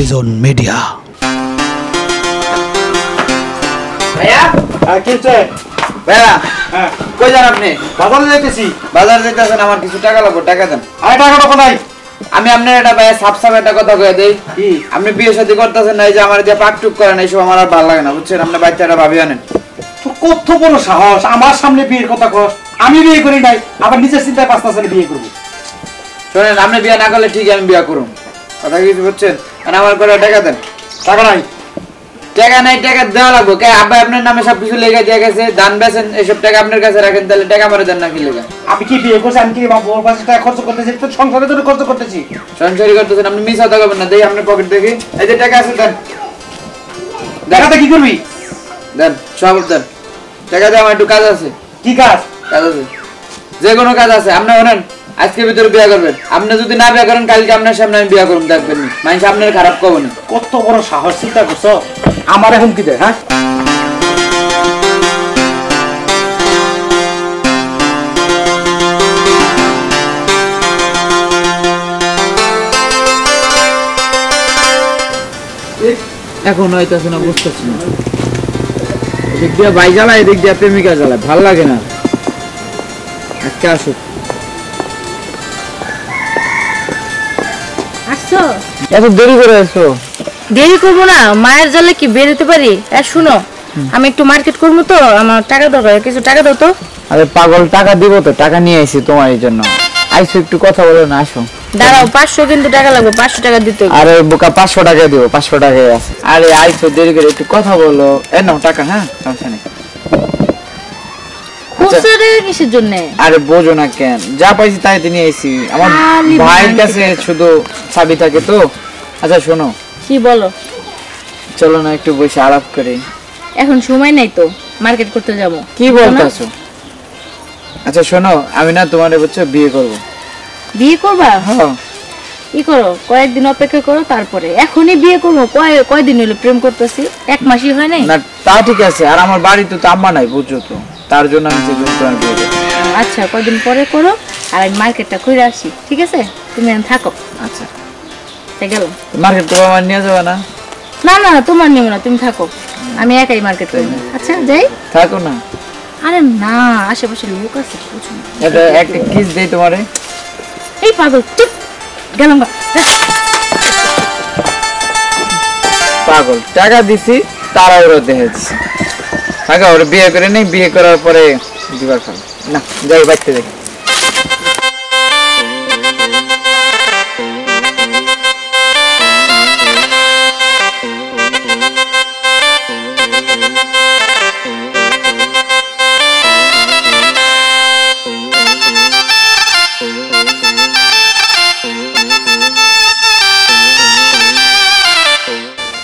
পলিজন media হ্যাঁ হ্যাঁ। কই যান আপনি? বাজারে যাইতেছি। বাজার যেতেছেন আমার কিছু টাকা লাগবে টাকা দেন। আরে টাকা টাকা আমি আপনার একটা ভাইয়া সাপ সাপ একটা কথা কয়ে দেই। আপনি বিয়ে শাদী করতেছেন না এই যে আমার দিয়ে পাক টুক করেন এইসব আমার আর ভালো লাগে না বুঝছেন? আপনার বাচ্চাটা ভাবি আনেন। কত বড় সাহস? আমার সামনে বিয়ের কথা কস। আমি বিয়ে করি নাই আবার নিজের চিন্তায় পাঁচ পাঁচ বিয়ে করব। শোনেন আপনি বিয়ে না করলে ঠিক আমি বিয়ে করুন কথা কিছু বুঝছেন? আর আমার করে টাকা দেন। টাকা নাই। টাকা নাই টাকা দেওয়া লাগবে। কে আব্বা আপনার নামে সব কিছু লেগে দিয়ে গেছে দান বেছেন এসব টাকা আপনার কাছে রাখেন তাহলে টাকা মারে দেন না কি লেগে আমি কি বিয়ে করছি আমি কি বউর পাশে টাকা খরচ করতেছি? তো সংসারে তো খরচ করতেছি। সঞ্চয় করতেছেন আপনি মিস হতে করবেন না দেই আপনার পকেট দেখি। এই যে টাকা আছে দেন। টাকাতে কি করবি? দেন সব দেন। টাকা দিয়ে আমার একটু কাজ আছে। কি কাজ? কাজ আছে। যে কোনো কাজ আছে আপনি শোনেন আজকে ভিতরে বিয়ে করবেন। আপনি যদি না বিয়ে করেন কালকে আপনার সামনে আমি বিয়ে করুন দেখবেন মানুষ আপনার খারাপ কব না। কত বড় সাহস চিন্তা করছ? আমার এখন কি দেয় হ্যাঁ? এখন হইতেছে না বুঝতেছি না। এদিক দিয়ে ভাই জ্বালায় এদিক দিয়ে প্রেমিকা জ্বালায় ভালো লাগে না। আজকে আসুক। আসছো এত দেরি করে এসো দেরি করব না মায়ের জলে কি বেরোতে পারি? আর শুনো আমি একটু মার্কেট করব তো আমার টাকা দরকার কিছু টাকা দাও তো। আরে পাগল টাকা দিব তো টাকা নিয়ে আইছি তোমার জন্য। আইসো একটু কথা বলো না আসো। দাঁড়াও পাঁচশো কিন্তু টাকা লাগবে পাঁচশো টাকা দিতে। আরে বোকা পাঁচশো টাকা দিব পাঁচশো টাকাই আছে। আরে আইসো দেরি করে একটু কথা বলো। এ নাও টাকা হ্যাঁ সমস্যা নেই। কিসের জন্য? আরে বোঝো না কেন যা পাইছি তাই নিয়ে আইছি। আমার খালি ভাইয়ের কাছে শুধু চাবি থাকে তো। আচ্ছা শোনো। কি বলো? চলো না একটু বসে আলাপ করি। এখন সময় নাই তো মার্কেট করতে যাব। কি বলতেছো? আচ্ছা শোনো আমি না তোমার বিয়ে করব। বিয়ে করবা? হ্যাঁ। ই করো? কয়েকদিন অপেক্ষা করো তারপরে। এখনই বিয়ে করব কয় কয়দিন হলো প্রেম করতেছি? এক মাসই হয় নাই? না তা ঠিক আছে আর আমার বাড়িতে তো আম্মা নাই বুঝছ তো। তার জন্য আমি চেষ্টা তোমার বিয়ে করব আচ্ছা কয়দিন পরে করো আর আমি মার্কেটটা করে আসি ঠিক আছে? তুমি এখন থাকো। আচ্ছা। তাই গেলাম মার্কেট তো আমার নিয়ে যাবে না? না না না, তোমার নিব না তুমি থাকো। আমি একাই মার্কেট করব আচ্ছা যাই। থাকো না। আরে না আশেপাশে লোক আছে বুঝো এটা একটা কিস দেই তোমারে। এই পাগল চুপ। গেলাম গা পাগল টাকা দিছি তারা ওরা দেখেছি টাকা ওরা বিয়ে করে নেই বিয়ে করার পরে দিবার ফেল না যাই বাচ্চা দেখি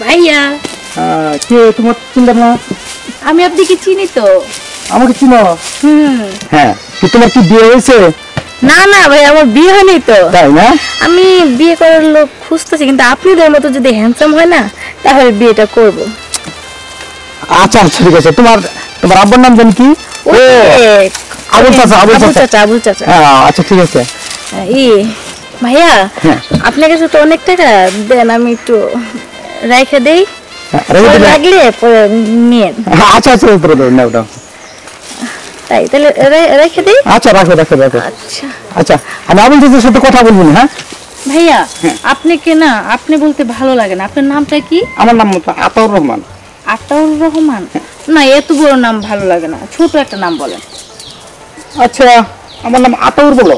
ভাইয়া। আহ, কে তোমার চিন্তা না আমি আপনাকে চিনি তো। আমাকে চিনো? হুম। হ্যাঁ কি তোমার কি বিয়ে হয়েছে? না না ভাই আমার বিয়ে হয়নি তো। তাই না? আমি বিয়ে করার লোক খুঁজতেছি কিন্তু আপনাদের মতো যদি হ্যান্ডসাম হয় না তাহলে বিয়েটা করব। আচ্ছা আচ্ছা ঠিক আছে। তোমার তোমার আব্বার নাম জানি কি? ও আবুল চাচা, আবুল চাচা। আবুল চাচা। হ্যাঁ আচ্ছা ঠিক আছে। ই ভাইয়া হ্যাঁ। আপনার কাছে তো অনেক টাকা দেন আমি একটু রাইখে দেই? লাগলে নিয়ে হ্যাঁ, আচ্ছা আচ্ছা উপরে দাও নাও দাও তাই তাহলে রেখে দিই? আচ্ছা রাখো রাখো রাখো। আচ্ছা। আচ্ছা আমি আবুল চাচার সাথে কথা বলব না হ্যাঁ? ভাইয়া আপনি কে না আপনি বলতে ভালো লাগে না। আপনার নামটা কি? আমার নাম আতাউর রহমান। আতাউর রহমান? না এত বড় নাম ভালো লাগে না। ছোট একটা নাম বলেন। আচ্ছা আমার নাম আতাউর বলো।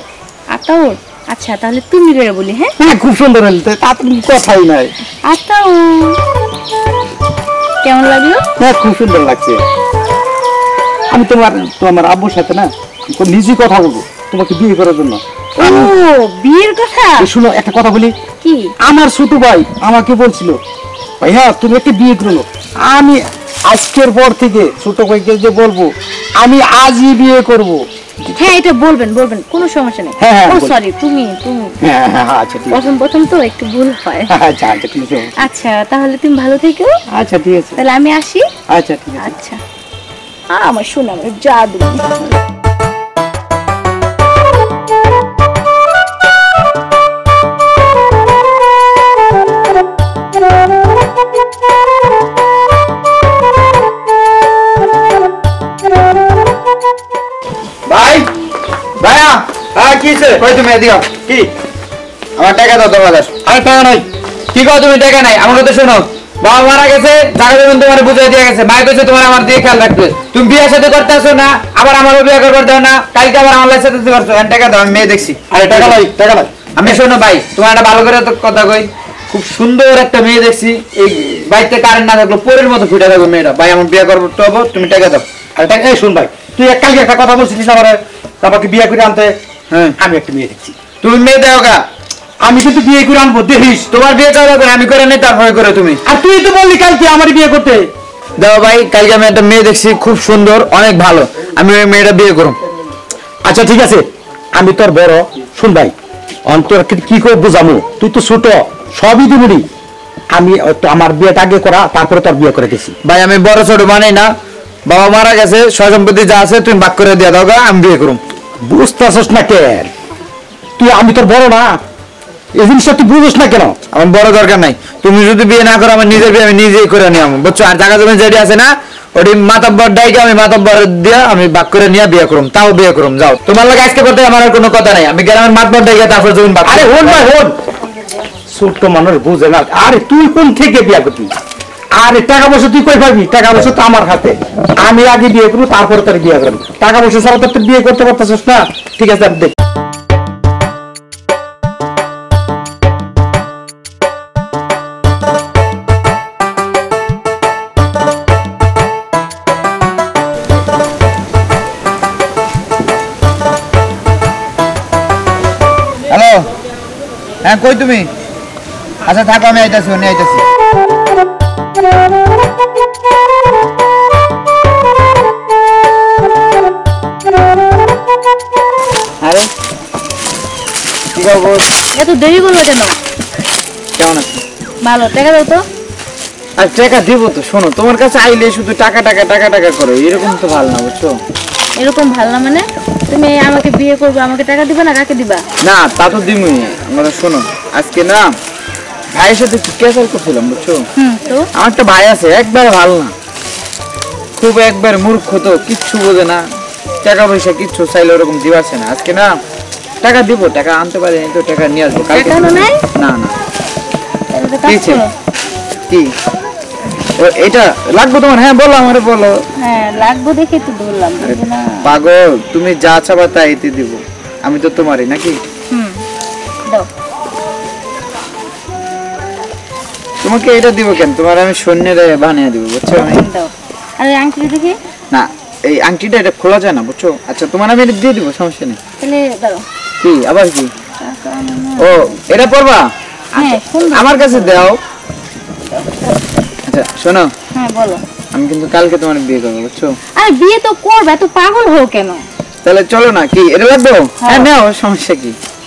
আতাউর? আচ্ছা তাহলে তুমি রে বলি হ্যাঁ? হ্যাঁ খুব সুন্দর হল। তাতে কোনো কথাই নাই। আচ্ছা কেমন লাগল? হ্যাঁ খুব সুন্দর লাগছে। আমি তোমার তোমার আব্বুর সাথে না তো নিজে কথা বলব তোমাকে বিয়ে করার জন্য। ও বিয়ের কথা? শুনো একটা কথা বলি। কি? আমার ছোট ভাই আমাকে বলছিল ভাইয়া তুমি একটা বিয়ে করো আমি আজকের পর থেকে ছোট ভাইকে যে বলব আমি আজই বিয়ে করব। হ্যাঁ এটা বলবেন বলবেন কোনো সমস্যা নেই। হ্যাঁ, হ্যাঁ, ও সরি তুমি তুমি। হ্যাঁ হ্যাঁ হ্যাঁ, আচ্ছা ঠিক প্রথম প্রথম তো একটু ভুল হয়। আচ্ছা আচ্ছা ঠিক আছে। আচ্ছা তাহলে তুমি ভালো থেকো। আচ্ছা ঠিক আছে। তাহলে আমি আসি। আচ্ছা ঠিক আছে। আচ্ছা। আমার শোনা জাদু। কই তুমি এদিকে কি? আমার টাকা দাও দশ হাজার আরে টাকা নাই। কি কও তুমি টাকা নাই? আমার কথা শোনো। বাবা মারা গেছে টাকা দেবেন তোমার বুঝাই দিয়ে গেছে। মায়ের কাছে তোমার আমার দিয়ে খেয়াল রাখতে তুমি বিয়ের সাথে করতে আসো না আবার আমারও বিয়ে করবার দাও না। কালকে আবার আমার সাথে দিতে পারছ। টাকা দাও আমি মেয়ে দেখছি। আরে টাকা নাই টাকা নাই। আমি শোনো ভাই তোমার একটা ভালো করে কথা কই। খুব সুন্দর একটা মেয়ে দেখছি। এই বাড়িতে কারেন্ট না থাকল পরের মতো ফুটে থাকবে মেয়েটা। ভাই আমার বিয়ে করব তো তুমি টাকা দাও। আরে টাকা শুন ভাই তুই এক কালকে একটা কথা বলছিলিস আমার আমাকে বিয়ে করে আনতে। আমি একটা মেয়ে দেখছি। তুমি মেয়ে দাও গা। আমি কিন্তু বিয়ে করে আনব দেখিস? তোমার বিয়ে করা আমি করে নেই তারপরে করে তুমি। আর তুই তো বললি কালকে আমার বিয়ে করতে। দাও ভাই কালকে আমি একটা মেয়ে দেখছি খুব সুন্দর অনেক ভালো। আমি ওই মেয়েটা বিয়ে করুম। আচ্ছা ঠিক আছে। আমি তোর বড়। শুন ভাই অন্তর কি করে বুঝামু? তুই তো ছোট সবই দিবি আমি আমার বিয়েটা আগে করা তারপরে তোর বিয়ে করে গেছি ভাই আমি বড় ছোট মানেই না। বাবা মারা গেছে সয় সম্পত্তি যা আছে তুমি ভাগ করে দিয়ে দাও গা, আমি বিয়ে করুম। বুঝতেছিস না কেন তুই আমি তোর বড় না। এই জিনিসটা তুই বুঝিস না কেন? আমার বড় দরকার নাই। তুমি যদি বিয়ে না করো আমার নিজের বিয়ে আমি নিজেই করে নিয়ে আমি বুঝছ? আর জায়গা জমি যেটি আছে না ওটি মাতাব্বর ডাইকে আমি মাতাব্বর দিয়ে আমি ভাগ করে নিয়ে বিয়ে করুম। তাও বিয়ে করুম। যাও। তোমার লাগে আজকে করতে আমার কোনো কথা নাই। আমি গ্রামের মাতবর ডাইকে তারপর জমি আরে হন ভাই হন। ছোট্ট মানুষ বুঝে না। আরে তুই কোন থেকে বিয়ে করবি আরে টাকা পয়সা তুই কই পাবি? টাকা পয়সা তো আমার হাতে। আমি আগে বিয়ে করব, তারপরে তোর বিয়ে করব। টাকা পয়সা ছাড়া তো বিয়ে করতে পারতেছিস না। ঠিক আছে দেখ। হ্যালো হ্যাঁ কই তুমি? আচ্ছা থাকো, আমি আইতাছি উনি আইতাছি। আরে কি খবর? এত দেরি করল কেন? কেমন আছো? ভালো টাকা দাও তো। আর টাকা দিব তো শোনো তোমার কাছে আইলে শুধু টাকা টাকা টাকা টাকা করো এরকম তো ভালো না বুঝছ? এরকম ভালো না মানে? তুমি আমাকে বিয়ে করবে আমাকে টাকা দিবা না কাকে দিবা? না তা তো দিমই আমরা শোনো আজকে না ভাইয়ের সাথে একটু ক্যাসাল করছিলাম বুঝছ? আমার একটা ভাই আছে একবার ভালো না। খুব একবার মূর্খ তো কিচ্ছু বোঝে না। টাকা পয়সা কিচ্ছু চাইলে ওরকম দিবাছে না। আজকে না টাকা দিব টাকা আনতে পারি তো টাকা নিয়ে আসব। কালকে? না না। কি? এটা লাগবে তোমার? হ্যাঁ বলো আমারে বলো। হ্যাঁ লাগবো দেখে তো বললাম। পাগল তুমি যা চাবা তাই দিব। আমি তো তোমারই নাকি? তোমাকে এটা দিব কেন? তোমার আমি সৈন্যের বানিয়ে দিব বুঝছ? আমি দাও। আর আংটি দেখি? না এই আংটিটা এটা খোলা যায় না বুঝছ? আচ্ছা তোমার আমি এটা দিয়ে দিব সমস্যা নেই। তাহলে দাও কি আবার কি। ও এটা পড়বা হ্যাঁ সুন্দর আমার কাছে দাও। আচ্ছা শোনো। হ্যাঁ বলো। আমি কিন্তু কালকে তোমার বিয়ে করব বুঝছ? আরে বিয়ে তো করবে এত পাগল হও কেন? তাহলে চলো না কি এটা লাগবে? হ্যাঁ নাও সমস্যা কি? আচ্ছা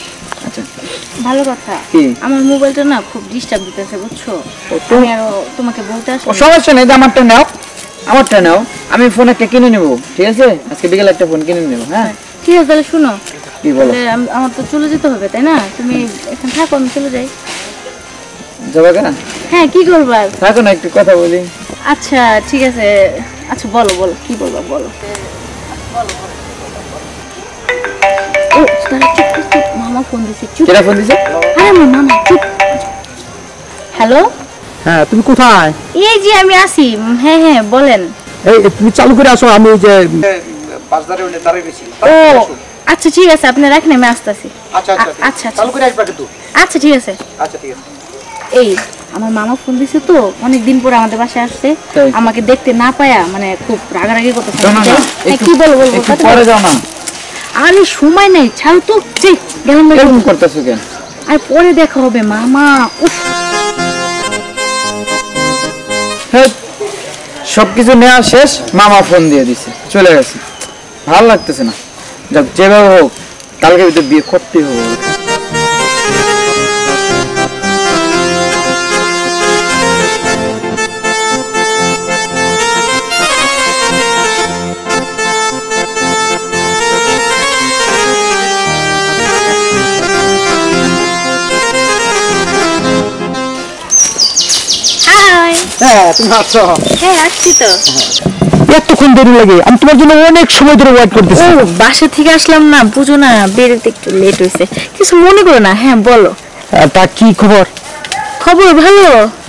ভালো কথা। কি? আমার মোবাইলটা না খুব ডিস্টার্ব দিতেছে বুঝছ? ও, তো- আমি আরও তোমাকে বলতে ও আসছি সমস্যা নেই আমারটা নাও। আমারটা নাও। আমি ফোন একটা কিনে নেব ঠিক আছে? আজকে বিকেলে একটা ফোন কিনে নেব হ্যাঁ? ঠিক আছে তাহলে শুনো। কি বলো? আমার তো চলে যেতে হবে তাই না? তুমি এখানে থাকো আমি চলে যাই। যাবা কেন? হ্যাঁ কি করবা? থাকো না একটু কথা বলি। আচ্ছা ঠিক আছে। আচ্ছা বলো বলো কি বলবা বলো। ও চুপ, চুপ, চুপ। মামা ফোন দিছে চুপ। কেটা ফোন দিছে? আরে আমার মামা চুপ। হ্যালো হ্যাঁ তুমি কোথায়? এই যে আমি আসি হ্যাঁ হ্যাঁ বলেন। এই তুমি চালু করে আসো আমি ওই যে ও আচ্ছা ঠিক আছে আপনি রাখেন আমি আসতেছি। আচ্ছা আচ্ছা আচ্ছা চালু করে আসবা কিন্তু। আচ্ছা ঠিক আছে। আচ্ছা ঠিক আছে। এই আমার মামা ফোন দিছে তো অনেক দিন পরে আমাদের বাসায় আসছে। আমাকে দেখতে না পায়া মানে খুব রাগারাগি করতেছে। শোনো না একটু কি বলব বলব। পরে যাও না। আরে সময় নেই ছাড়ো তো। গেলাম এরকম করতেছো কেন? আর পরে দেখা হবে মামা। উফ। সব সবকিছু নেওয়া শেষ মামা ফোন দিয়ে দিছে। চলে গেছে। ভালো লাগতেছে না। যাক যেভাবে হোক কালকে বিয়ে করতেই হবে। তুমি হ্যাঁ আসছি তো। এতক্ষণ দেরি লাগে। আমি তোমার জন্য অনেক সময় ধরে ওয়েট করতেছি। ও বাসা থেকে আসলাম না বুঝো না বেরোতে একটু লেট হয়েছে কিছু মনে করো না হ্যাঁ বলো। তা কি খবর? খবর ভালো।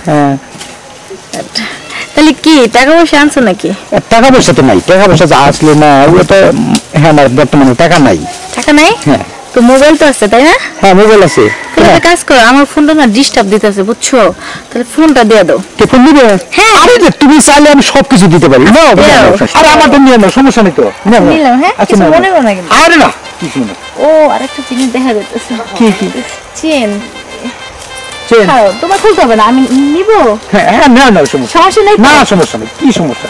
হ্যাঁ। তাহলে কি টাকা পয়সা আনছো নাকি? টাকা পয়সা তো নাই টাকা পয়সা যা আসলে না হ্যাঁ আমার বর্তমানে টাকা নাই। টাকা নাই? হ্যাঁ। তো মোবাইল তো আছে তাই না? হ্যাঁ মোবাইল আছে। তাহলে একটা কাজ করো আমার ফোনটা না ডিস্টার্ব দিতেছে বুঝছ? তাহলে ফোনটা দিয়ে দাও। কে ফোন নিবে হ্যাঁ। আরে যে তুমি চাইলে আমি সবকিছু দিতে পারি। নাও। আরে আমার তো নিয়ে নাও সমস্যা নেই তো। নিলাম, হ্যাঁ? আচ্ছা, মনে। করো না কিন্তু। আরে না কিছু না ও আরেকটা জিনিস দেখা যাইতেছে। কি কি? চেন। চেন। তোমার খুলতে হবে না আমি নিব। হ্যাঁ হ্যাঁ না না সমস্যা সমস্যা নেই না সমস্যা নেই কি সমস্যা?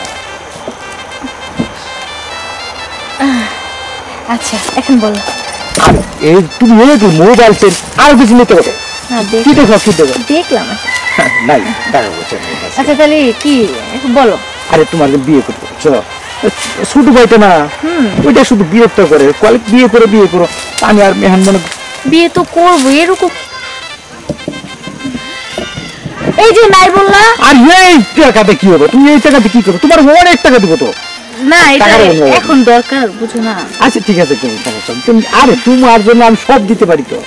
আচ্ছা এখন বলো। আরে এই তুমি এই মোবাইল চেন আর কিছু নিতে হবে। কি দেখো। কি দেখো দেখলাম? হ্যাঁ, নাই টাকা পয়সা আচ্ছা তাহলে কি বলো। আরে তোমার বিয়ে করতে চলো। ছোট ভাইটা না ওইটা শুধু বিরক্ত করে। কলে বিয়ে করে বিয়ে করো আমি আর মেহান মনে বিয়ে তো করব এরকম। এই যে নাই বললা। আর এই টাকাতে কি হবে? তুমি এই টাকাতে কি করো? তোমার অনেক টাকা দিব তো। না এটা টাকার অন্য হবে। এখন দরকার বুঝো না। আচ্ছা ঠিক আছে কোনো সমস্যা তুমি আরে তোমার জন্য আমি সব দিতে পারি তো।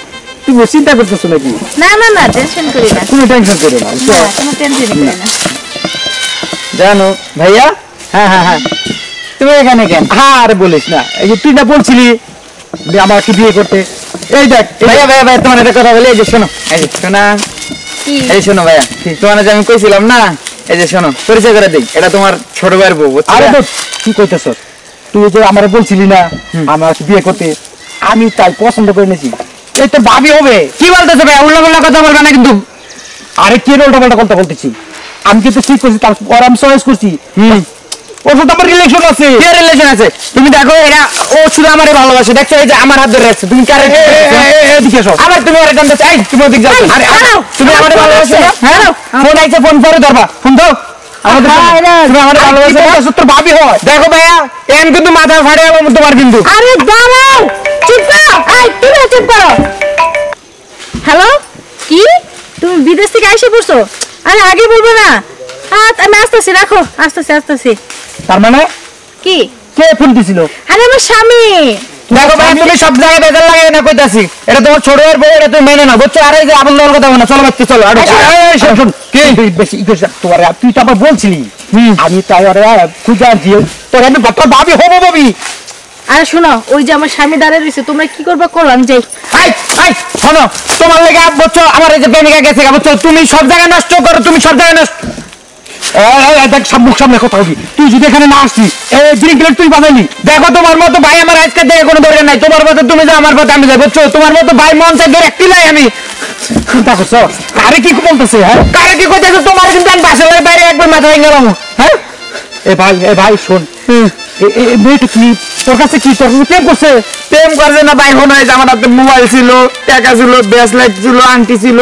তুমি চিন্তা করতেছো নাকি? না না না টেনশন করি না। কোনো টেনশন করো না না কোনো টেনশন করি না। জানো ভাইয়া? হ্যাঁ হ্যাঁ হ্যাঁ। তুমি এখানে কেন? হ্যাঁ আরে বলিস না। এই যে তুই না বলছিলি যে আমাকে বিয়ে করতে। এই দেখ ভাইয়া ভাইয়া ভাইয়া তোমার একটা কথা বলি। এই যে শোনো এই শোনা। এই শোনো ভাইয়া। তোমার যে আমি কইছিলাম না এই যে শোনো পরিচয় করে দিই এটা তোমার ছোট ভাইয়ের বউ আরে তো কি কইতেছ? তুই যে আমারে বলছিলি না আমার বিয়ে করতে আমি তাই পছন্দ করে নিয়েছি এই তো ভাবি হবে। কি বলতেছে ভাই পাল্লা কথা বলবে না কিন্তু। আরে কি উল্টা পাল্টা কথা বলতেছি? আমি কিন্তু ঠিক করছি আমি চয়েস করছি। ওর সাথে আমার রিলেশন আছে? কি রিলেশন আছে? তুমি দেখো এরা ও শুধু আমারই ভালোবাসে। দেখছ এই যে আমার হাত ধরে রাখছে। তুমি কারে এদিকে এসো। আবার তুমি আরে টানতে চাই তুমি ওদিক যাও। আরে তুমি আমারে ভালোবাসো? হ্যাঁ ফোন আইছে ফোন পরে ধরবা। ফোন দাও। আমারে দেখো। ভাইয়া এন কিন্তু মাথা ফাড়ে তোমার কিন্তু। আরে দাঁড়াও। চুপ করো। চুপ করো। হ্যালো? কি? তুমি বিদেশ থেকে এসে পড়ছো? আরে আগে বলব না। আমি আসতেছি রাখো। আসতেছি আসতেছি। তার মানে কি? কে ফোন দিছিল? আরে আমার স্বামী। দেখো ভাই তুমি সব জায়গায় বেজার লাগে না কইতাছি। এটা তোমার ছোট ভাইয়ের বউ এটা তুমি মেনে নাও। বুঝছ? আরে যে আপন কথা না চলো বাচ্চা চলো। আরে এই, এই, শোন, শোন, কি? বেশি ই করিস না। তোর আর- তুই তো আবার বলছিলি। আমি তাই আরে খুঁজে আনছি। তোর আমি তোর ভাবি হব ভাবি। আরে শোনো ওই যে আমার স্বামী দাঁড়িয়ে রয়েছে তোমরা কি করবা করো আমি যাই। আই আই শোনো তোমার লেগে বুঝছ? আমার এই যে প্রেমিকা গেছে গা, বুঝছ? তুমি সব জায়গায় নষ্ট করো তুমি সব জায়গায় নষ্ট দেখ সব মুখ সামনে কথা বলবি। তুই যদি এখানে না আসছিস এই ড্রিঙ্ক প্লেট তুই বানাইলি। দেখো, তোমার মতো ভাই আমার আজকে দেখে কোনো দরকার নাই। তোমার মতো তুমি যা আমার পথে আমি যাই বুঝছ? তোমার মতো ভাই মন চাই ধরে একটি লাই আমি। চিন্তা করছ আরে কি বলতেছে হ্যাঁ? কারে কি কইতেছো? তোমার কিন্তু আমি বাসা বাইরে একবার মাথা ভেঙে গেলাম। হ্যাঁ? এ ভাই এ ভাই, শোন। মেয়েটা কি তোর কাছে কি তোর কাছে প্রেম করছে? প্রেম করছে না ভাই মনে হয় আমার হাতে মোবাইল ছিল টাকা ছিল ব্রেসলেট ছিল আংটি ছিল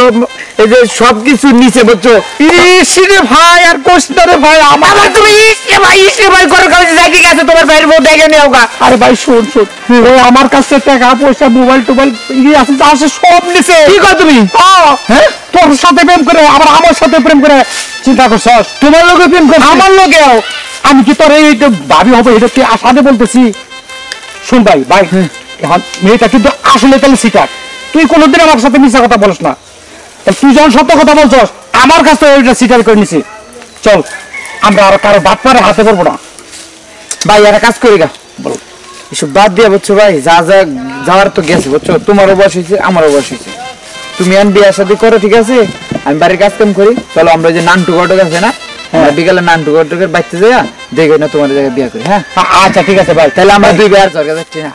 এই যে সব কিছু নিচে বুঝছ? ইসিরে ভাই আর কোস্টারে ভাই আমার আমার তুমি ইসে ভাই ইসে ভাই করে কাছে যাই ঠিক তোমার ভাইয়ের বউ দেখে নিও গা আরে ভাই শোন শোন। ও আমার কাছে টাকা পয়সা মোবাইল টোবাইল ইয়ে আছে তা আছে সব নিছে। কি কর তুমি? হ্যাঁ? তোর সাথে প্রেম করে আবার আমার সাথে প্রেম করে চিন্তা করছস? তোমার লোকে প্রেম করে আমার লোকেও আমি কি তোর এই ভাবি হবে এটা কি আসাতে বলতেছি? শুন ভাই ভাই এখন মেয়েটা কিন্তু আসলে তাহলে সিটার। তুই কোনোদিন আমার সাথে মিশা কথা বলিস না। তুই যখন সত্য কথা বলছস আমার কাছে ওইটা সিটার করে নিছি। চল আমরা আর কারও বাদ পারে হাতে পড়ব না। ভাই একটা কাজ করি গা। বলো। এসব বাদ দিয়ে বুঝছ ভাই যা যা যাওয়ার তো গেছে বুঝছ? তোমারও বয়স হয়েছে আমারও বয়স হয়েছে। তুমি আন বিয়ে শাদি করো ঠিক আছে? আমি বাড়ির কাজ কাম করি। চলো আমরা যে নানটু ঘটক আছে না? আমরা বিকালে নানটু ঘটকের বাড়িতে যাই দেখো না তোমার জায়গায় বিয়ে করি হ্যাঁ? আচ্ছা ঠিক আছে ভাই তাহলে আমরা দুই বিয়ার চরকা যাচ্ছি না